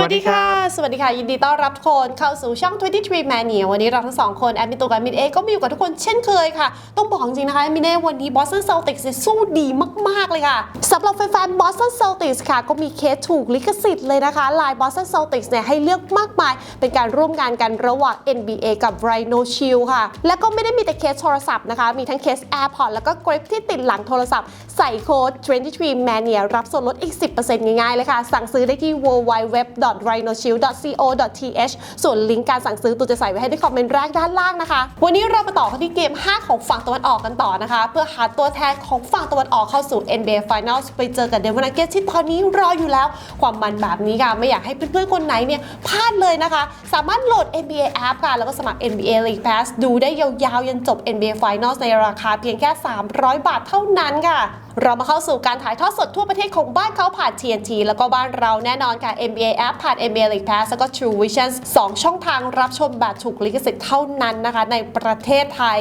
วัสดีค่ะ สวัสดีค่ะ ยินดีต้อนรับทุกคนเข้าสู่ช่อง 23 Mania วันนี้เราทั้งสองคนแอดมินตัวกับแอดมินเอก็มาอยู่กับทุกคนเช่นเคยค่ะ ต้องบอกจริงๆนะคะแอดมินเอวันนี้ Boston Celtics เนี่ยสู้ดีมาก ๆ เลยค่ะสำหรับแฟนๆ Boston Celtics ค่ะ ก็มีเคสถูกลิขสิทธิ์เลยนะคะลาย Boston Celtics เนี่ยให้เลือกมากมาย เป็นการร่วมงานกันระหว่าง NBA กับ Rhino Shield ค่ะ และก็ไม่ได้มีแต่เคสโทรศัพท์นะคะมีทั้งเคส AirPod แล้วก็กริปที่ติดหลังโทรศัพท์ใส่โค้ด23 Mania รับส่วนลดอีก 10%ง่ายๆเลยค่ะสั่งซื้อได้ที่ www.rhinoshield.co.th ส่วนลิงก์การสั่งซื้อตูจะใส่ไว้ให้ที่คอมเมนต์แรกด้านล่างนะคะ วันนี้เรามาต่อกันที่เกม 5 ของฝั่งตะวันออกกันต่อนะคะ เพื่อหาตัวแทนของฝั่งตะวันออกเข้าสู่ NBA Finals ไปเจอกับเดวิ n น u g เก t ที่ตอนนี้รออยู่แล้ว ความมันแบบนี้ค่ะ ไม่อยากให้เพื่อนๆคนไหนเนี่ยพลาดเลยนะคะ สามารถโหลด NBA App ค่ะ แล้วก็สมัคร NBA League Pass ดูได้ยาวๆ ยันจบ NBA Finals ในราคาเพียงแค่ 300 บาทเท่านั้นค่ะเรามาเข้าสู่การถ่ายทอดสดทั่วประเทศของบ้านเขาผ่าน TNT แล้วก็บ้านเราแน่นอนค่ะ NBA App ผ่าน NBA League Pass แล้วก็ True Vision 2 ช่องทางรับชมแบบถูกลิขสิทธิ์เท่านั้นนะคะ ในประเทศไทย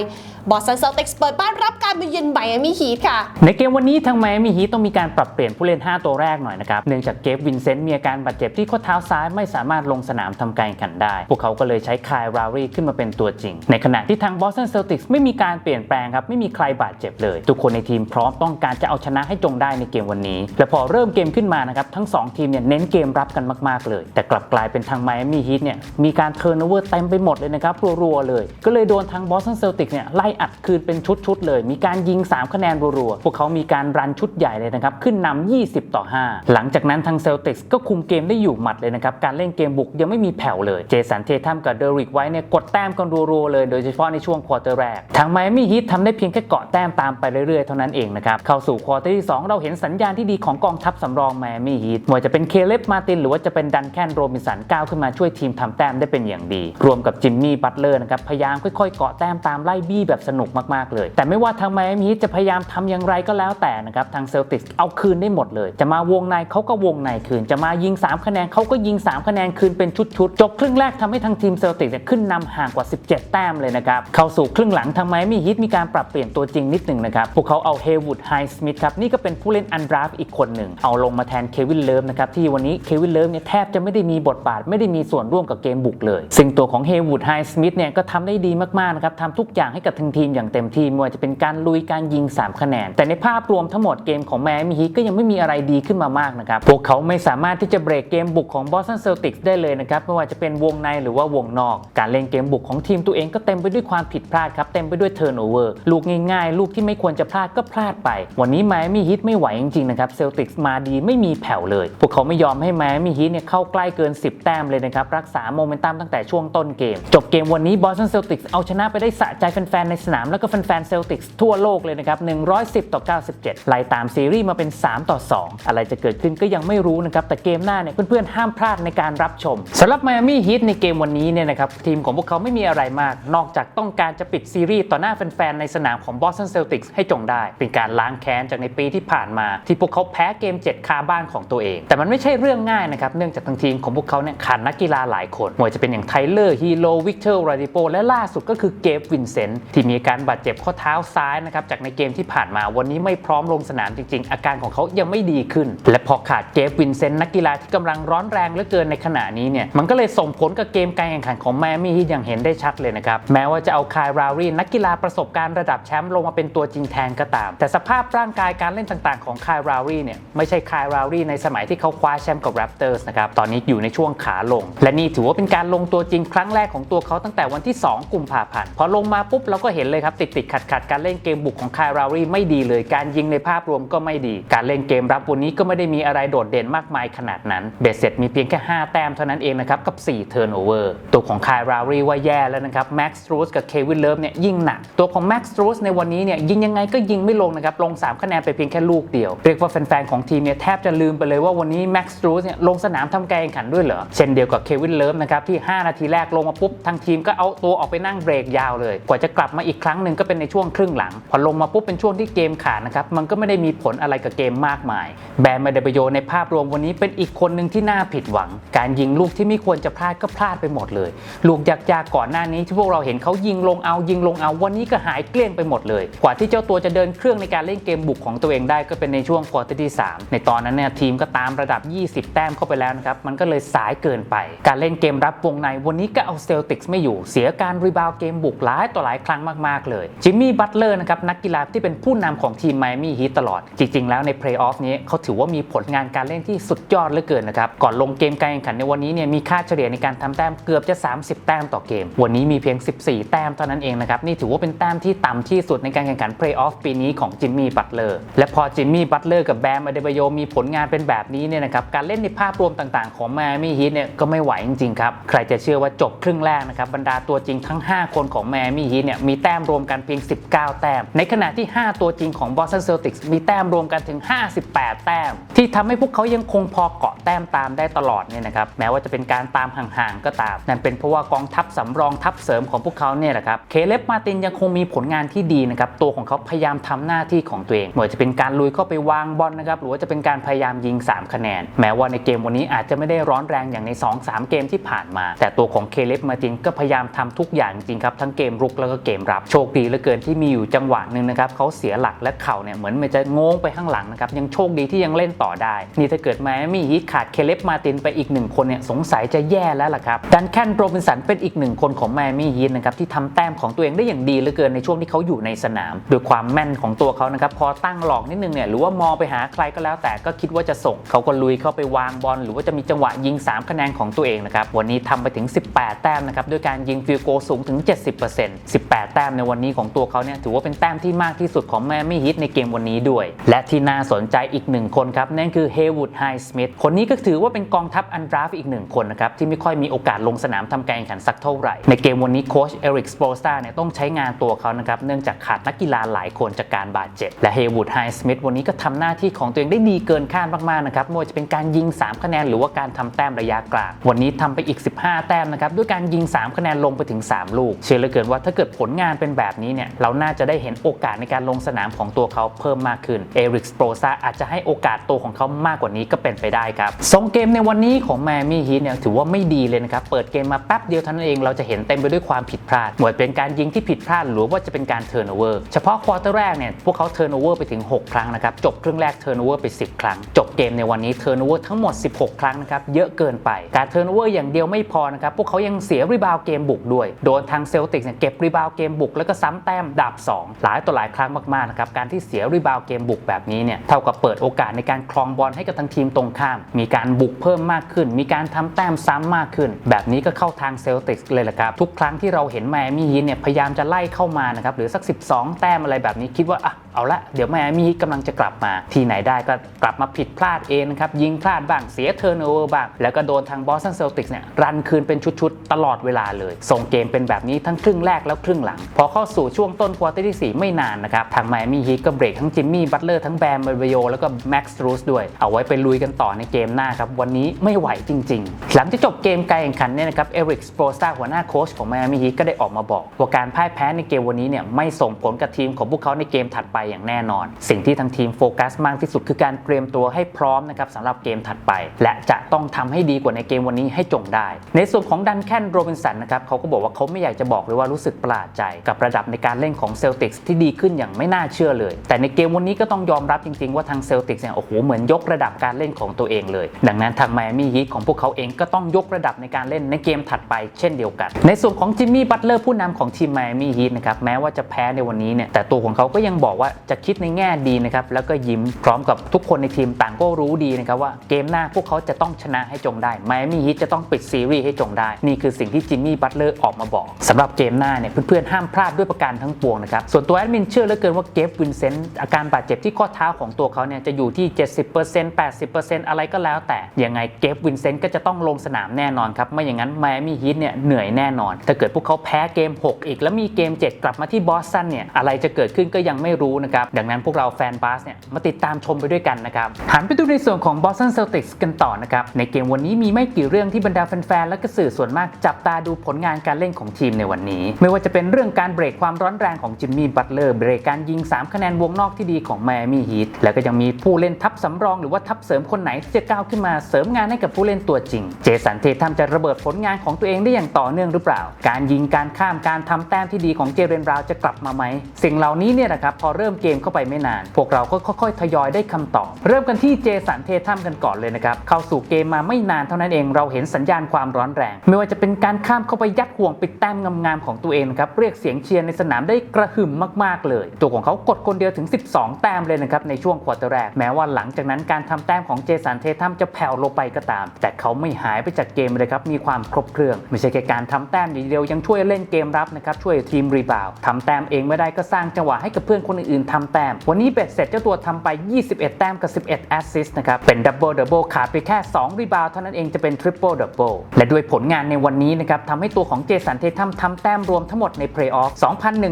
Boston Celtics เปิดบ้านรับการมาเยือนไมอามี่ฮีทค่ะ ในเกมวันนี้ทางไมอามี่ฮีทต้องมีการปรับเปลี่ยนผู้เล่น 5 ตัวแรกหน่อยนะครับ เนื่องจากเกฟวินเซนต์มีอาการบาดเจ็บที่ข้อเท้าซ้ายไม่สามารถลงสนามทำการแข่งขันได้ พวกเขาก็เลยใช้คายรารีขึ้นมาเป็นตัวจริง ในขณะที่ทางบอสตันเซลติกส์ไม่มีการเปลี่ยนแปลงครับ ไม่มีใครบาดเจ็บเลย ทุกคนในทีมพร้อมต้องการจะเอาชนะให้จงได้ในเกมวันนี้ และพอเริ่มเกมขึ้นมานะครับทั้งสองทีมเนี่ยเน้นเกมรับกันมากๆเลย แต่กลับกลายเป็นทางไมอามี่ฮีทเนี่ยมีการเทิร์นโอเวอร์เต็มไปหมดเลยนะครับรัวๆเลย ก็เลยโดนทางบอสตันเซลติกส์เนี่ยไล่อัดคืนเป็นชุดๆเลย มีการยิง 3 คะแนนรัวๆพวกเขามีการรันชุดใหญ่เลยนะครับ ขึ้นนำ20 ต่อ 5 หลังจากนั้นทางเซลติกส์ก็คุมเกมได้อยู่หมัดเลยนะครับ การเล่นเกมบุกยังไม่มีแผ่วเลย เจสันเททัมกับเดริกไว้เนี่ยกดแต้มกันรัวๆเลย โดยเฉพาะในช่วงควอเตอร์แรก ทางไมอามี่ฮีททำได้เพียงแค่เกาะแต้มตามไปเรื่อยๆ เท่านั้นเองนะครับ เข้าสู่ควอเตอร์ที่ 2 เราเห็นสัญญาณที่ดีของกองทัพสำรองไมอามี่ฮีทไม่ว่าจะเป็นเคเลบมาตินหรือว่าจะเป็นดันแคนโรบินสันก้าวขึ้นมาช่วยทีมทำแต้มได้เป็นอย่างดี รวมกับจิมมี่บัตเลอร์นะครับพยายามค่อยๆเกาะแต้มตามไล่บี้แบบสนุกมากๆเลย แต่ไม่ว่าทางไมอามีฮีทจะพยายามทำอย่างไรก็แล้วแต่นะครับทางเซลติกเอาคืนได้หมดเลย จะมาวงในเขาก็วงในคืน จะมายิง 3 คะแนนเขาก็ยิง 3 คะแนนคืนเป็นชุดๆจบครึ่งแรกทำให้ทางทีมเซลติกขึ้นนำห่างกว่า 17 แต้มเลยนะครับเข้าสู่ครึ่งหลังทางไมอามีฮีทมีการปรับเปลี่ยนตัวจริงนิดหนึ่งนะครับพวกเขาเอาเฮวูดไฮสมิธครับนี่ก็เป็นผู้เล่นอันดราฟอีกคนหนึ่งเอาลงมาแทนเควินเลิฟนะครับที่วันนี้เควินเลิฟเนี่ยแทบจะไม่ได้มีบทบาทไม่ได้มีส่วนร่วมกับเกมบุกเลย ซึ่งตัวของเฮวูดไฮสมิธเนี่ยก็ทำได้ดีมากๆนะครับทำทุกอย่างให้กับทางทีมอย่างเต็มที่ไม่ว่าจะเป็นการลุยการยิง 3 คะแนน แต่ในภาพรวมทั้งหมดเกมของแมมี่ฮีทก็ยังไม่มีอะไรดีขึ้นมามากนะครับ พวกเขาไม่สามารถที่จะเบรกเกมบุกของบอสตันเซลติกได้เลยนะครับไม่ว่าจะเป็นวงในหรือว่าวงนอก การเล่นเกมบุกของทีมตัวเองก็เต็มไปด้วยความผิดพลาดครับเต็มไปด้วยเทิร์นโอเวอร์ลูกง่ายๆ ลูกที่ไม่ควรจะพลาดก็พลาดไป วันนี้ไมมี่ฮีทไม่ไหวจริงๆนะครับเซลติกมาดีไม่มีแผ่วเลย พวกเขาไม่ยอมให้ไมมี่ฮีทเนี่ยเข้าใกล้เกิน 10 แต้มเลยนะครับรักษาโมเมนตัมตั้งแต่ช่วงต้นเกม จบเกมวันนี้บอสตันเซลติกเอาชนะไปได้สะใจแฟนๆในสนามแล้วก็แฟนๆเซลติกส์ทั่วโลกเลยนะครับ 110 ต่อ 97 ไล่ตามซีรีส์มาเป็น 3 ต่อ 2 อะไรจะเกิดขึ้นก็ยังไม่รู้นะครับ แต่เกมหน้าเนี่ยเพื่อนๆ ห้ามพลาดในการรับชมสำหรับ Miami Heat ในเกมวันนี้เนี่ยนะครับ ทีมของพวกเขาไม่มีอะไรมาก นอกจากต้องการจะปิดซีรีส์ต่อหน้าแฟนๆ ในสนามของ Boston Celtics ให้จงได้ เป็นการล้างแค้นจากในปีที่ผ่านมา ที่พวกเขาแพ้เกม 7 คาบ้านของตัวเอง แต่มันไม่ใช่เรื่องง่ายนะครับเนื่องจากทางทีมของพวกเขาเนี่ยขาดนักกีฬาหลายคนไม่ว่าจะเป็นอย่างไทเลอร์ฮีโร่วิกเตอร์ราดิโปและล่าสุดก็คือเกฟวินเซนต์ที่มอาการบาดเจ็บข้อเท้าซ้ายนะครับจากในเกมที่ผ่านมาวันนี้ไม่พร้อมลงสนามจริง ๆ อาการของเขายังไม่ดีขึ้น และพอขาดเกฟวินเซนต์นักกีฬาที่กำลังร้อนแรงเหลือเกินในขณะนี้เนี่ยมันก็เลยส่งผลกับเกมการแข่งขันของแมมี่ที่อย่างเห็นได้ชัดเลยนะครับแม้ว่าจะเอาคายรารีนักกีฬาประสบการณ์ระดับแชมป์ลงมาเป็นตัวจริงแทนก็ตาม แต่สภาพร่างกายการเล่นต่างๆของคายรารีเนี่ยไม่ใช่คายรารีในสมัยที่เขาคว้าแชมป์กับแรปเตอร์สนะครับตอนนี้อยู่ในช่วงขาลง และนี่ถือว่าเป็นการลงตัวจริงครั้งแรกของตัวเขาตั้งแต่วันที่ 2 กุมภาพันธ์พอลงมาปุ๊บเราก็เห็นเลยครับติดติดขัดขัดการเล่นเกมบุกของคายรารีไม่ดีเลย การยิงในภาพรวมก็ไม่ดี การเล่นเกมรับวันนี้ก็ไม่ได้มีอะไรโดดเด่นมากมายขนาดนั้น เบสเสร็จมีเพียงแค่ 5 แต้มเท่านั้นเองนะครับ กับ 4 เทิร์นโอเวอร์ตัวของคายรารีว่าแย่แล้วนะครับแม็กซ์รูสกับเควินเลิฟเนี่ยยิ่งหนัก ตัวของแม็กซ์รูสในวันนี้เนี่ยยิงยังไงก็ยิงไม่ลงนะครับลง 3 คะแนนไปเพียงแค่ลูกเดียวเรียกว่าแฟนๆของทีมเนี่ยแทบจะลืมไปเลยว่าวันนี้แม็กซ์รูสเนี่ยลงสนามทำการแข่งขันด้วยเหรอเช่นเดียวกับเควินเลิฟนะครับที่ 5 นาทีแรกลงมาปุ๊บทางทีมก็เอาตัวออกไปนั่งเบรกยาวเลย กว่าจะกลับมาอีกอีกครั้งหนึ่งก็เป็นในช่วงครึ่งหลัง พอลงมาปุ๊บเป็นช่วงที่เกมขาดนะครับ มันก็ไม่ได้มีผลอะไรกับเกมมากมาย แบมมาเดบโยในภาพรวมวันนี้เป็นอีกคนหนึ่งที่น่าผิดหวัง การยิงลูกที่ไม่ควรจะพลาดก็พลาดไปหมดเลย ลูกยากๆก่อนหน้านี้ที่พวกเราเห็นเขายิงลงเอายิงลงเอาวันนี้ก็หายเกลี้ยงไปหมดเลย กว่าที่เจ้าตัวจะเดินเครื่องในการเล่นเกมบุกของตัวเองได้ก็เป็นในช่วงควอเตอร์ที่ 3 ในตอนนั้นเนี่ยทีมก็ตามระดับ 20 แต้มเข้าไปแล้วนะครับมันก็เลยสายเกินไป การเล่นเกมรับวงในวันนี้ก็เอาเซลติกส์ไม่อยู่ เสียการรีบาวเกมบุกหลายต่อหลายครั้งมาก ๆ เลยจิมมี่บัตเลอร์นะครับนักกีฬาที่เป็นผู้นำของทีมไมมี่ฮีตตลอด จริง ๆ แล้วในเพลย์ออฟนี้เขาถือว่ามีผลงานการเล่นที่สุดยอดเหลือเกินนะครับ ก่อนลงเกมการแข่งขันในวันนี้เนี่ยมีค่าเฉลี่ยในการทำแต้มเกือบจะ 30 แต้มต่อเกม วันนี้มีเพียง 14 แต้มเท่านั้นเองนะครับนี่ถือว่าเป็นแต้มที่ต่ำที่สุดในการแข่งขันเพลย์ออฟปีนี้ของจิมมี่บัตเลอร์และพอจิมมี่บัตเลอร์กับแบมอเดบโยมีผลงานเป็นแบบนี้เนี่ยนะครับการเล่นในภาพรวมต่างๆ ของแมมี่ฮีทเนี่ยก็ไม่ไหวจริงๆครับใครจะเชื่อว่าจบครึ่งแรกนะครับบรรดาตัวจริงทั้ง 5 คนของแมมี่ฮีทเนี่ยมีแต้มรวมกันเพียง 19 แต้ม ในขณะที่ 5 ตัวจริงของบอสตันเซลติกส์มีแต้มรวมกันถึง 58 แต้ม ที่ทำให้พวกเขายังคงพอเกาะแต้มตามได้ตลอดเนี่ยนะครับแม้ว่าจะเป็นการตามห่างๆก็ตาม นั่นเป็นเพราะว่ากองทัพสำรองทัพเสริมของพวกเขาเนี่ยแหละครับเคเลบมาตินยังคงมีผลงานที่ดีนะครับตัวของเขาพยายามทำหน้าที่ของตัวเองไม่ว่าจะเป็นการลุยเข้าไปวางบอลนะครับหรือว่าจะเป็นการพยายามยิง 3 คะแนน แม้ว่าในเกมวันนี้อาจจะไม่ได้ร้อนแรงอย่างใน 2-3 เกมที่ผ่านมา แต่ตัวของเคเลบมาตินก็พยายามทำทุกอย่างจริงครับทั้งเกมรุกแล้วก็เกมรับโชคดีเหลือเกินที่มีอยู่จังหวะหนึ่งนะครับเขาเสียหลักและเข่าเนี่ยเหมือนมันจะงงไปข้างหลังนะครับยังโชคดีที่ยังเล่นต่อได้ นี่ถ้าเกิดแมมี่ฮีทขาดเคเลบมาตินไปอีกหนึ่งคนเนี่ยสงสัยจะแย่แล้วล่ะครับดันแคนโรบินสันเป็นอีกหนึ่งคนของแมมี่ฮีทนะครับที่ทำแต้มของตัวเองได้อย่างดีเหลือเกินในช่วงที่เขาอยู่ในสนามด้วยความแม่นของตัวเขานะครับพอตั้งหลอกนิดนึงเนี่ยหรือว่ามองไปหาใครก็แล้ว แต่ก็คิดว่าจะส่งเขาก็ลุยเข้าไปวางบอลหรือว่าจะมีจังหวะยิง 3 คะแนนของตัวเองนะครับวันนี้ทำไปถึง 18 แต้มนะครับด้วยการยิงฟิลโกสูงถึง 70% 18แต้มในวันนี้ของตัวเขาเนี่ยถือว่าเป็นแต้มที่มากที่สุดของแมมี่ฮิตในเกมวันนี้ด้วย และที่น่าสนใจอีกหนึ่งคนครับ นั่นคือเฮวูดไฮสมิธคนนี้ก็ถือว่าเป็นกองทัพอันดราฟอีกหนึ่งคนนะครับ ที่ไม่ค่อยมีโอกาสลงสนามทำการแข่งขันสักเท่าไหร่ ในเกมวันนี้โค้ชเอริกสโปสตาเนี่ยต้องใช้งานตัวเขานะครับเนื่องจากขาดนักกีฬาหลายคนจากการบาดเจ็บและเฮวูดไฮสมิธวันนี้ก็ทำหน้าที่ของตัวเองได้ดีเกินคาดมากๆนะครับไม่ว่าจะเป็นการยิง 3 คะแนนหรือว่าการทำแต้มระยะกลางวันนี้ทำไปอีก 15 แต้มนะครับด้วยการยิง 3 คะแนนลงไปถึง 3 ลูก เชื่อเหลือเกินว่าถ้าเกิดผลงานเป็นแบบนี้เนี่ยเราน่าจะได้เห็นโอกาสในการลงสนามของตัวเขาเพิ่มมากขึ้นเอริกสโปรซาอาจจะให้โอกาสตัวของเขามากกว่านี้ก็เป็นไปได้ครับทรงเกมในวันนี้ของแมมี่ฮีทเนี่ยถือว่าไม่ดีเลยนะครับเปิดเกมมาแป๊บเดียวเท่านั้นเองเราจะเห็นเต็มไปด้วยความผิดพลาดหมดเป็นการยิงที่ผิดพลาดหรือว่าจะเป็นการเทิร์นโอเวอร์เฉพาะควอเตอร์แรกเนี่ยพวกเขาเทิร์นโอเวอร์ไปถึง 6 ครั้งนะครับจบครึ่งแรกเทิร์นโอเวอร์ไป 10 ครั้ง จบเกมในวันนี้เทิร์นโอเวอร์ทั้งหมด 16 ครั้งนะครับเยอะเกินไปการเทิร์นโอเวอร์อย่างเดียวไม่พอนะครับพวกเขายังเสียรีบาวเกมบุกด้วยโดนทางเซลติกเนี่ยเก็บรีบาวเกมบุกแล้วก็ซ้ำแต้มดาบ 2 หลายต่อหลายครั้งมากๆนะครับการที่เสียรีบาวเกมบุกแบบนี้เนี่ยเท่ากับเปิดโอกาสในการคลองบอลให้กับทางทีมตรงข้าม มีการบุกเพิ่มมากขึ้น มีการทำแต้มซ้ำมากขึ้น แบบนี้ก็เข้าทางเซลติกเลยแหละครับทุกครั้งที่เราเห็นแมมี่ฮีเนี่ยพยายามจะไล่เข้ามานะครับหรือสัก 12 แต้มอะไรแบบนี้คิดว่าอะเอาละเดี๋ยวแมมี่ฮีทกำลังจะกลับมาที่ไหนได้ก็กลับมาผิดพลาดเองนะครับ ยิงพลาดบ้างเสียเทอร์โนเวอร์บ้าง แล้วก็โดนทางบอสตันเซลติกเนี่ยรันคืนเป็นชุดๆ ตลอดเวลาเลย ส่งเกมเป็นแบบนี้ทั้งครึ่งแรกแล้วครึ่งหลัง พอเข้าสู่ช่วงต้นควอเตอร์ที่ 4 ไม่นานนะครับ ทางไมมี่ฮีทก็เบรกทั้งจิมมี่บัตเลอร์ทั้งแบมเบรโยแล้วก็แม็กซ์รูสด้วย เอาไว้ไปลุยกันต่อในเกมหน้าครับวันนี้ไม่ไหวจริง ๆ หลังจากจบเกมการแข่งขันเนี่ยนะครับเอริกสโปรสตาหัวหน้าโค้ชของไมอามี่ฮีทก็ได้ออกมาบอกว่าการพ่ายแพ้ในเกมวันนี้เนี่ยไม่ส่งผลกับทีมของพวกเขาในเกมถัดไปอย่างแน่นอน สิ่งที่ทางทีมโฟกัสมากที่สุดคือการเตรียมตัวให้พร้อมนะครับสำหรับเกมถัดไป และจะต้องทำให้ดีกว่าในเกมวันนี้ให้จงได้ ในส่วนของดันแคนโรบินสันนะครับเขาก็บอกว่าเขาไม่อยากจะบอกเลยว่ารู้สึกประหลาดใจ กับระดับในการเล่นของเซลติกส์ที่ดีขึ้นอย่างไม่น่าเชื่อเลย แต่ในเกมวันนี้ก็ต้องยอมรับจริงๆ ว่าทางเซลติกส์เนี่ยโอ้โหเหมือนยกระดับการเล่นของตัวเองเลย ดังนั้นทางไมอามี่ฮีทของพวกเขาเองก็ต้องยกระดับในการเล่นในเกมถัดไปเช่นเดียวกัน ในส่วนของจิมมี่บัตเลอร์ผู้นำของทีมไมอามี่ฮีทนะครับแม้ว่าจะแพ้ในวันนี้เนี่ยแต่ตัวของเขาก็ยังบอกว่าจะคิดในแง่ดีนะครับแล้วก็ยิ้มพร้อมกับทุกคนในทีมต่างก็รู้ดีนะครับว่าเกมหน้าพวกเขาจะต้องชนะให้จงได้ไมอามี่ฮีทจะต้องปิดซีรีส์ให้จงได้ นี่คือสิ่งที่จิมมี่บัตเลอร์ออกมาบอกสำหรับเกมหน้าเนี่ยเพื่อนๆห้ามพลาดด้วยประการทั้งปวงนะครับส่วนตัวแอดมินเชื่อเหลือเกินว่าเกฟวินเซนต์อาการบาดเจ็บที่ข้อเท้าของตัวเขาเนี่ยจะอยู่ที่ 70% 80%อะไรก็แล้วแต่ยังไงเกฟวินเซนต์ก็จะต้องลงสนามแน่นอนครับไม่อย่างนั้นไมอามี่ฮีทเนี่ยเหนื่อยแน่นอน ถ้าเกิดพวกเขาแพ้เกม 6 อีก แล้วมีเกม 7 กลับมาที่บอสตันเนี่ยอะไรจะเกิดขึ้นก็ยังไม่รู้นะครับ ดังนั้นพวกเราแฟนบาสเนี่ยมาติดตามชมไปด้วยกันนะครับ หันไปดูในส่วนของ Boston Celtics กันต่อนะครับ ในเกมวันนี้มีไม่กี่เรื่องที่บรรดาแฟนๆและก็สื่อส่วนมากจับตาดูผลงานการเล่นของทีมในวันนี้ ไม่ว่าจะเป็นเรื่องการเบรกความร้อนแรงของจิมมี่บัตเลอร์เบรกการยิง 3 คะแนนวงนอกที่ดีของไมอามี่ฮีทแล้วก็ยังมีผู้เล่นทัพสำรองหรือว่าทัพเสริมคนไหนที่จะก้าวขึ้นมาเสริมงานให้กับผู้เล่นตัวจริง เจสันเททัมจะระเบิดผลงานของตัวเองได้อย่างต่อเนื่องหรือเปล่า การยิงการข้ามการทำแต้มที่ดีของเจเรนบราวจะกลับมาไหมสิ่งเหล่านี้เนี่ยนะครับพอเริ่มเกมเข้าไปไม่นาน พวกเราก็ค่อยๆ ทยอยได้คำตอบ เริ่มกันที่เจสันเททัมกันก่อนเลยนะครับ เข้าสู่เกมมาไม่นานเท่านั้นเองเราเห็นสัญญาณความร้อนแรง ไม่ว่าจะเป็นการข้ามเข้าไปยัดห่วงปิดแต้มงามๆของตัวเองครับเรียกเสียงเชียร์ในสนามได้กระหึ่มมากๆเลย ตัวของเขากดคนเดียวถึง 12 แต้มเลยนะครับในช่วงควอเตอร์แรกแม้ว่าหลังจากนั้นการทำแต้มของเจสันเททัมจะแผ่วลงไปก็ตาม แต่เขาไม่หายไปจากเกมเลยครับมีความครบเครื่อง ไม่ใช่แค่การทำแต้มอย่างเดียวยังช่วยเล่นเกมรับนะครับช่วยทีมรีบาวทำแต้มเองไม่ได้ก็สร้างจังหวะให้กับเพื่อนคนอื่นๆทำแต้ม วันนี้เบ็ดเสร็จเจ้าตัวทำไป 21 แต้มกับ 11 แอสซิสต์นะครับ เป็นดับเบิลดับเบิลขาดไปแค่ 2 รีบาวด์เท่านั้นเองจะเป็นทริปเปิลดับเบิลและด้วยผลงานในวันนี้นะครับทำให้ตัวของเจสันเททัมทำแต้มรวมทั้งหมดในเพลย์ออฟ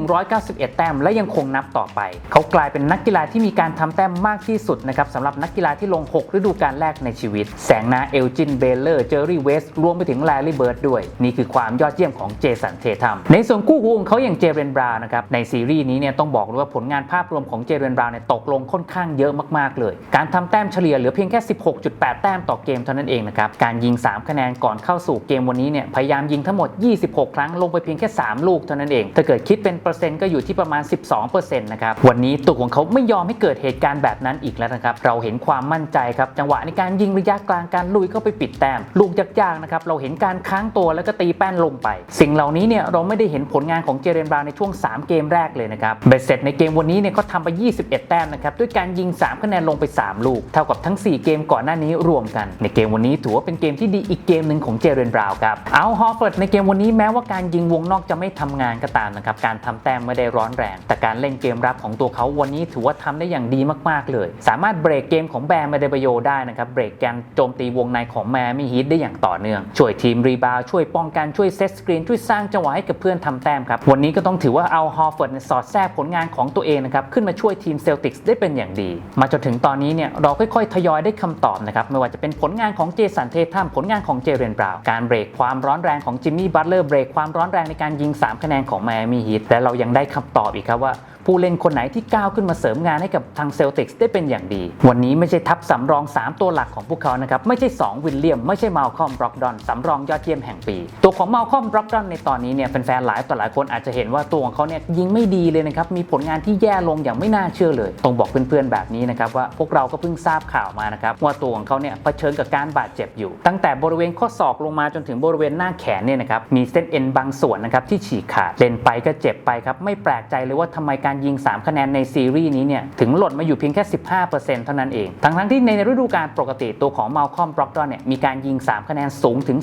2,191 แต้ม และยังคงนับต่อไป เขากลายเป็นนักกีฬาที่มีการทำแต้มมากที่สุดนะครับสำหรับนักกีฬาที่ลง 6 ฤดูกาลแรกในชีวิต แสงนาเอลจินเบลเลอร์เจอร์รี่เวสรวมไปถึงแลรี่เบิร์ดด้วย นี่คือความยอดเยี่ยมของเจสันเททัมในส่วนคู่หูของเขาอย่างเจเรนบรานะครับในซีรีส์นี้เนี่ยต้องบอกเลยว่าผลงานภาพรวมของเจเรนบราวน์เนี่ยตกลงค่อนข้างเยอะมากๆเลย การทำแต้มเฉลี่ยเหลือเพียงแค่ 16.8 แต้มต่อเกมเท่านั้นเองนะครับการยิง 3 คะแนนก่อนเข้าสู่เกมวันนี้เนี่ยพยายามยิงทั้งหมด 26 ครั้งลงไปเพียงแค่ 3 ลูกเท่านั้นเอง ถ้าเกิดคิดเป็นเปอร์เซ็นต์ก็อยู่ที่ประมาณ 12%นะครับวันนี้ตัวของเขาไม่ยอมให้เกิดเหตุการณ์แบบนั้นอีกแล้วนะครับเราเห็นความมั่นใจครับจังหวะในการยิงระยะกลางการลุยเข้าไปปิดแต้มลูกยากๆนะครับเราเห็นการค้างตัวแล้วก็ตีแป้นลงไป สิ่งเหล่านี้เนี่ยเราไม่ได้เห็นผลงานของเจเรนบราวน์ในช่วง 3 เกมแรกเลยนะครับเบ็ดเสร็จในเกมวันนี้เนี่ยเขาทำไป 21 แต้มนะครับด้วยการยิง 3 คะแนนลงไป 3 ลูก เท่ากับทั้ง 4 เกมก่อนหน้านี้รวมกัน ในเกมวันนี้ถือว่าเป็นเกมที่ดีอีกเกมหนึ่งของเจเรนบราวน์ครับเอาฮอฟเฟิร์ดในเกมวันนี้แม้ว่าการยิงวงนอกจะไม่ทำงานก็ตามนะครับการทำแต้มไม่ได้ร้อนแรง แต่การเล่นเกมรับของตัวเขาวันนี้ถือว่าทำได้อย่างดีมากๆเลย สามารถเบรกเกมของแบร์มาเดบโยได้นะครับเบรกการโจมตีวงในของแมมี่ฮีทได้อย่างต่อเนื่อง ช่วยทีมรีบาวด์ช่วยป้องกันช่วยเซตสกรีนช่วยสร้างจังหวะให้กับเพื่อนทำแต้มครับวันนี้ก็ต้องถือว่าเอาฮอฟเฟิร์ดสอดแทรกผลงานของตัวเองนะครับขึ้นมาช่วยทีมเซลติกส์ได้เป็นอย่างดี มาจนถึงตอนนี้เนี่ยเราค่อยๆ ทยอยได้คำตอบนะครับไม่ว่าจะเป็นผลงานของเจสันเททัมผลงานของเจเรนบราวการเบรกความร้อนแรงของจิมมี่บัตเลอร์เบรกความร้อนแรงในการยิง 3 คะแนนของไมอามี่ฮีทและเรายังได้คำตอบอีกครับว่า ผู้เล่นคนไหนที่ก้าวขึ้นมาเสริมงานให้กับทางเซลติกส์ได้เป็นอย่างดี วันนี้ไม่ใช่ทัพสำรอง 3 ตัวหลักของพวกเขานะครับ ไม่ใช่ 2 วิลเลียม ไม่ใช่มาลคอมบล็อกดอนสำรองยอดเยี่ยมแห่งปี ตัวของมาลคอมบล็อกดอนในตอนนี้เนี่ยแฟนๆหลายต่อหลายคนอาจจะเห็นว่าตัวของเขาเนี่ยยิงไม่ดีเลยนะครับมีผลงานที่แย่ลงอย่างไม่น่าเชื่อเลยต้องบอกเพื่อนๆแบบนี้นะครับว่าพวกเราก็เพิ่งทราบข่าวมานะครับว่าตัวของเขาเนี่ยเผชิญกับการบาดเจ็บอยู่ ตั้งแต่บริเวณข้อศอกลงมาจนถึงบริเวณหน้าแขนเนี่ยนะครับมีเส้นเอ็นบางส่วนนะครับที่ฉีกขาดเล่นไปก็เจ็บไปครับไม่แปลกใจเลยว่าทำไมการยิง 3 คะแนนในซีรีส์นี้เนี่ยถึงหล่นมาอยู่เพียงแค่ 15%เท่านั้นเอง ทั้งทั้งที่ในฤดูกาลปกติตัวของมาลคอมบล็อกดอนเนี่ยมีการยิง 3 คะแนนสูงถึง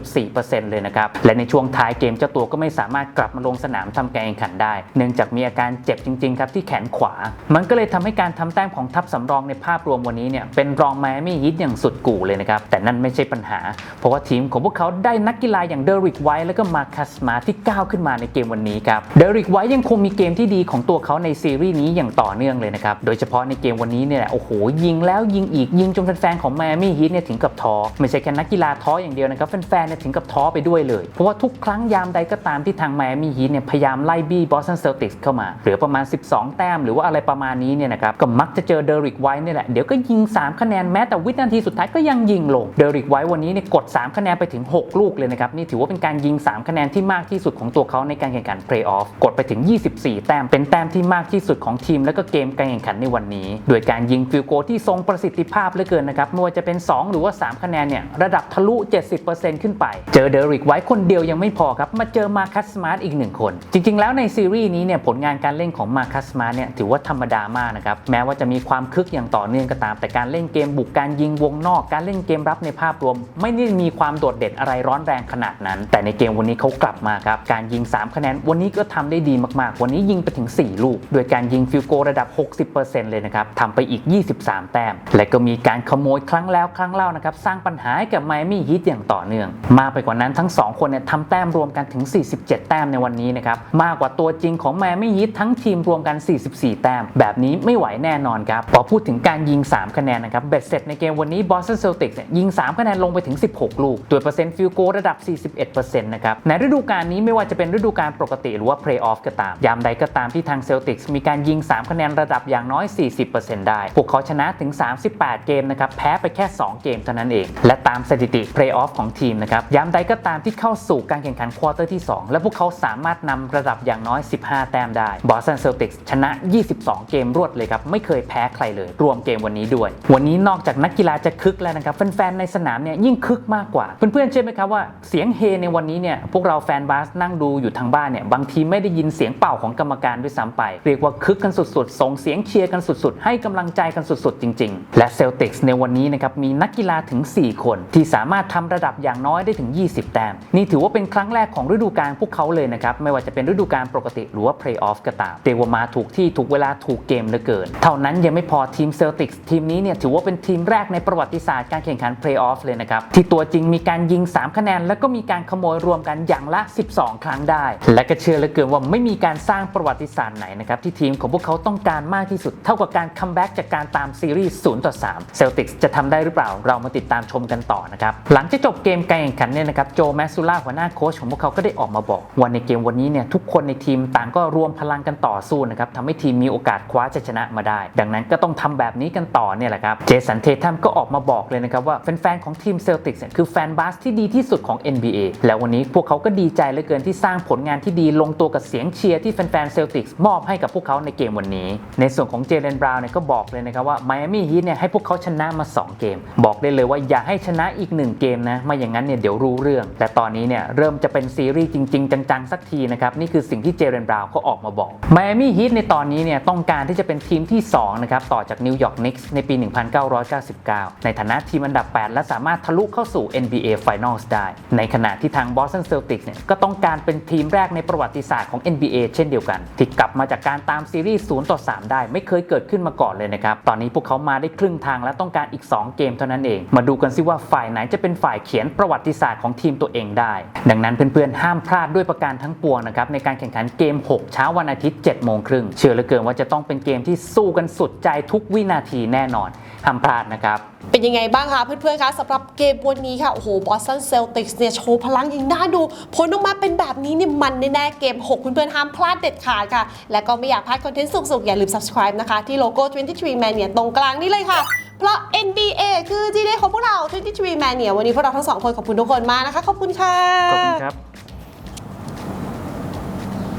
44.4%เลยนะครับ และในช่วงท้ายเกมเจ้าตัวก็ไม่สามารถกลับมาลงสนามทำการแข่งขันได้ เนื่องจากมีอาการเจ็บจริงๆครับที่แขนขวา มันก็เลยทำให้การทำแต้มของทัพสำรองในภาพรวมวันนี้เนี่ยเป็นรองไมอามี่ฮิตอย่างสุดกู่เลยนะครับแต่นั่นไม่ใช่ปัญหา เพราะว่าทีมของพวกเขาได้นักกีฬาอย่างเดริกไวท์และก็มาคัสมาที่ก้าวขึ้นมาในเกมวันนี้ครับเดริกไวท์ยังคงมีเกมที่ดีของตัวเขาในซีรีส์นี้อย่างต่อเนื่องเลยนะครับ โดยเฉพาะในเกมวันนี้เนี่ยแหละโอ้โห ยิงแล้วยิงอีกยิงจนแฟนๆของ Miami Heat เนี่ยถึงกับท้อไม่ใช่แค่นักกีฬาท้ออย่างเดียวนะครับแฟนๆเนี่ยถึงกับท้อไปด้วยเลย เพราะว่าทุกครั้งยามใดก็ตามที่ทาง Miami Heat เนี่ยพยายามไล่บี้ Boston Celtics เข้ามาเหลือประมาณ 12 แต้มหรือว่าอะไรประมาณนี้เนี่ยนะครับก็มักจะเจอเดริกไวท์เนี่ยแหละเดี๋ยวก็ยิง 3 คะแนนแม้แต่วินาทีสุดท้ายก็ยังยิงลงเดริกไวท์วันนี้เนี่ยกด 3 คะแนนไปถึง 6 ลูกเลยนะครับนี่ถือว่าเป็นการยิง 3 คะแนนที่มากที่สุดของตัวเขาในการแข่งขันเพลย์ออฟกดไปถึง 24 แต้มเป็นแต้มที่มากที่สุดของทีมและก็เกมการแข่งขันในวันนี้ โดยการยิงฟิลโกที่ทรงประสิทธิภาพเหลือเกินนะครับไม่ว่าจะเป็น 2 หรือว่า 3 คะแนนเนี่ยระดับทะลุ 70%ขึ้นไป เจอเดริกไว้คนเดียวยังไม่พอครับมาเจอมาคัสสมาร์ทอีกหนึ่งคน จริง ๆ แล้วในซีรีส์นี้เนี่ยผลงานการเล่นของมาคัสสมาร์ทเนี่ยถือว่าธรรมดามากนะครับแม้ว่าจะมีความคึกอย่างต่อเนื่องก็ตาม แต่การเล่นเกมบุกการยิงวงนอกการเล่นเกมรับในภาพรวม ไม่ได้มีความโดดเด่นอะไรร้อนแรงขนาดนั้น แต่ในเกมวันนี้เขากลับมาครับการยิง 3 คะแนนวันนี้ก็ทำได้ดีมากๆ วันนี้ยิงไปถึง4 ลูก โดยการยิงฟิลโกระดับ 60%เลยนะครับทำไปอีก 23 แต้ม และก็มีการขโมยครั้งแล้วครั้งเล่านะครับสร้างปัญหาให้กับไมอามี่ฮีทอย่างต่อเนื่อง มากไปกว่านั้นทั้ง 2 คนเนี่ยทำแต้มรวมกันถึง 47 แต้มในวันนี้นะครับมากกว่าตัวจริงของไมอามี่ฮีททั้งทีมรวมกัน 44 แต้ม แบบนี้ไม่ไหวแน่นอนครับพอพูดถึงการยิง 3 คะแนนนะครับเบ็ดเสร็จในเกมวันนี้บอสตันเซลติกเนี่ยยิง 3 คะแนนลงไปถึง 16 ลูกโดยเปอร์เซ็นต์ฟิลโกระดับ 41%นะครับในฤดูกาลนี้ไม่ว่าจะเป็นฤดูกาลปกติหรือว่าเพลย์ออฟก็ตามยามใดก็ตามที่ทางเซลติกส์มีการยิง 3 คะแนนระดับอย่างน้อย 40%ได้ พวกเขาชนะถึง 38 เกมนะครับแพ้ไปแค่ 2 เกมเท่านั้นเอง และตามสถิติเพลย์ออฟของทีมนะครับยามใดก็ตามที่เข้าสู่การแข่งขันควอเตอร์ที่ 2 และพวกเขาสามารถนำระดับอย่างน้อย 15 แต้มได้บอสตันเซลติกส์ชนะ 22 เกมรวดเลยครับไม่เคยแพ้ใครเลย รวมเกมวันนี้ด้วย วันนี้นอกจากนักกีฬาจะคึกแล้วนะครับแฟนๆในสนามเนี่ยยิ่งคึกมากกว่า เพื่อนๆเชื่อไหมครับว่าเสียงเฮในวันนี้เนี่ยพวกเราแฟนบาสนั่งดูอยู่ทางบ้านเนี่ยบางทีไม่ได้ยินเสียงเป่าของกรรมการด้วยซ้ำไป เรียกว่าคึกกันสุดๆ ส่งเสียงเชียร์กันสุดๆ ให้กำลังใจกันสุดๆ จริง ๆ และเซลติกส์ในวันนี้นะครับมีนักกีฬาถึง 4 คน ที่สามารถทำระดับอย่างน้อยได้ถึง 20 แต้ม นี่ถือว่าเป็นครั้งแรกของฤดูกาลพวกเขาเลยนะครับ ไม่ว่าจะเป็นฤดูกาลปกติหรือว่าเพลย์ออฟก็ตามเรียกว่ามาถูกที่ถูกเวลาถูกเกมเหลือเกิน เท่านั้นยังไม่พอทีมเซลติกส์ทีมนี้เนี่ยถือว่าเป็นทีมแรกในประวัติศาสตร์การแข่งขันเพลย์ออฟเลยนะครับที่ตัวจริงมีการยิง 3 คะแนน แล้วก็มีการขโมยรวมกันอย่างละ 12 ครั้งได้ และก็เชื่อเหลือเกินว่าไม่มีการสร้างประวัติศาสตร์ไหนนะครับที่ทีมของพวกเขาต้องการมากที่สุด เท่ากับการคัมแบ็กจากการตามซีรีส์0ต่อ3เซลติกส์จะทำได้หรือเปล่า เรามาติดตามชมกันต่อนะครับ หลังจากจบเกมการแข่งขันเนี่ยนะครับโจแมสซูล่าหัวหน้าโค้ชของพวกเขาก็ได้ออกมาบอกว่าในเกมวันนี้เนี่ยทุกคนในทีมต่างก็รวมพลังกันต่อสู้นะครับทำให้ทีมมีโอกาสคว้าชัยชนะมาได้ ดังนั้นก็ต้องทำแบบนี้กันต่อเนี่ยแหละครับเจสันเททัมก็ออกมาบอกเลยนะครับว่าแฟนๆของทีมเซลติกส์เนี่ยคือแฟนบาสที่ดีที่สุดของ NBA แล้ววันนี้พวกเขาก็ดีใจเหลือเกินที่สร้างผลงานที่ดีลงตัวกับเสียงเชียร์ที่แฟนๆเซลติกส์มอบให้กับพวกเขาในเกมวันนี้ ในส่วนของเจเลนบราวน์เนี่ยก็บอกเลยนะครับว่าไมอามี่ฮีทเนี่ยให้พวกเขาชนะมา 2 เกม บอกได้เลยว่าอย่าให้ชนะอีก 1 เกมนะไม่อย่างนั้นเนี่ยเดี๋ยวรู้เรื่อง แต่ตอนนี้เนี่ยเริ่มจะเป็นซีรีส์จริง ๆ จังๆ สักทีนะครับนี่คือสิ่งที่เจเลนบราวน์เขาออกมาบอกไมอามี่ฮีทในตอนนี้เนี่ยต้องการที่จะเป็นทีมที่2นะครับต่อจากนิวยอร์กนิกส์ในปี 1999 ในฐานะทีมอันดับ 8 และสามารถทะลุเข้าสู่ NBA Finals ได้ ในขณะที่ทาง Boston Celtics เนี่ยก็ต้องการเป็นทีมแรกในประวัติศาสตร์ของ NBA เช่นเดียวกันที่กลับมาจากการตามซีรีส์0ต่อ3 ได้ไม่เคยเกิดขึ้นมาก่อนเลยนะครับ ตอนนี้พวกเขามาได้ครึ่งทางและต้องการอีก 2 เกมเท่านั้นเอง มาดูกันซิว่าฝ่ายไหนจะเป็นฝ่ายเขียนประวัติศาสตร์ของทีมตัวเองได้ ดังนั้นเพื่อนๆห้ามพลาดด้วยประการทั้งปวงนะครับในการแข่งขันเกม 6 เช้าวันอาทิตย์ 7 โมงครึ่งเชื่อเหลือเกินว่าจะต้องเป็นเกมที่สู้กันสุดใจทุกวินาทีแน่นอนห้ามพลาดนะครับเป็นยังไงบ้างคะเพื่อนๆคะสำหรับเกมวันนี้ค่ะ โอ้โหบอสตันเซลติกส์เนี่ย โชว์พลังอย่างน่าดู ผลออกมาเป็นแบบนี้เนี่ย มันแน่ๆเกม 6 เพื่อนๆ ห้ามพลาดเด็ดขาดค่ะ และก็ไม่อยากพลาดคอนเทนต์สุกๆ อย่าลืม subscribe นะคะ ที่โลโก้ 23 Man เนี่ยตรงกลางนี่เลยค่ะ เพราะ NBA คือ G Day ของพวกเรา 23 Man เนี่ยวันนี้พวกเราทั้งสองคนขอบคุณทุกคนมากนะคะขอบคุณค่ะขอบคุณครับ